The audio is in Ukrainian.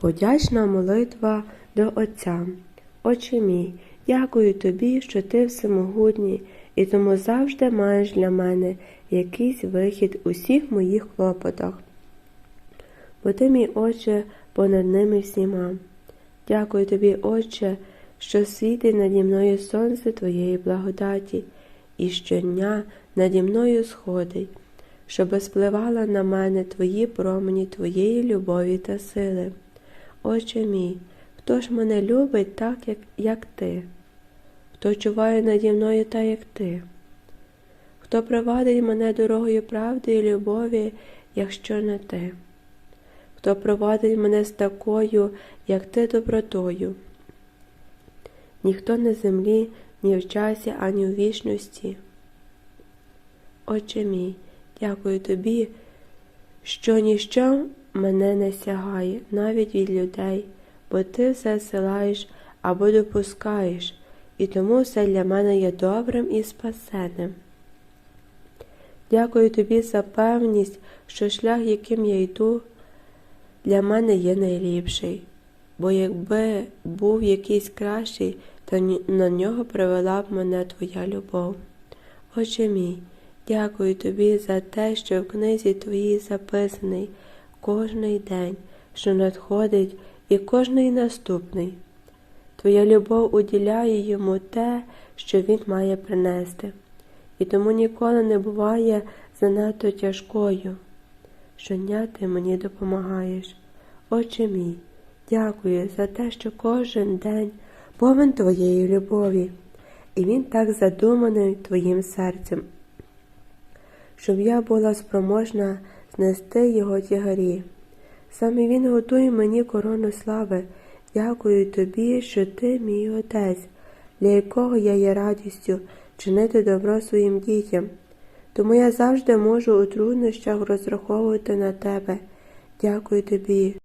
Подячна молитва до Отця. Отче мій, дякую тобі, що ти всемогутній, і тому завжди маєш для мене якийсь вихід у всіх моїх клопотах. Бо ти, мій Отче, понад ними всіма. Дякую тобі, Отче, що світить наді мною сонце Твоєї благодаті, і щодня наді мною сходить, щоб спливала на мене Твої промені Твоєї любові та сили. Отче мій, хто ж мене любить так, як, як ти? Хто чуває наді мною так, як ти? Хто провадить мене дорогою правди і любові, якщо не ти? Хто провадить мене з такою, як ти добротою? Ніхто на землі, ні в часі, ані у вічності. Отче мій, дякую тобі, що ніщо мене не сягає, навіть від людей, бо ти все силаєш або допускаєш, і тому все для мене є добрим і спасенним. Дякую тобі за певність, що шлях, яким я йду, для мене є найліпший, бо якби був якийсь кращий, то на нього привела б мене твоя любов. Отче мій, дякую тобі за те, що в книзі твоїй записаний кожний день, що надходить, і кожний наступний. Твоя любов уділяє йому те, що він має принести, і тому ніколи не буває занадто тяжкою. Щодня ти мені допомагаєш. Отче мій, дякую за те, що кожен день повен твоєї любові, і він так задуманий твоїм серцем, щоб я була спроможна знести його тягарі. Саме він готує мені корону слави. Дякую тобі, що ти мій отець, для якого я є радістю чинити добро своїм дітям. Тому я завжди можу у труднощах розраховувати на тебе. Дякую тобі,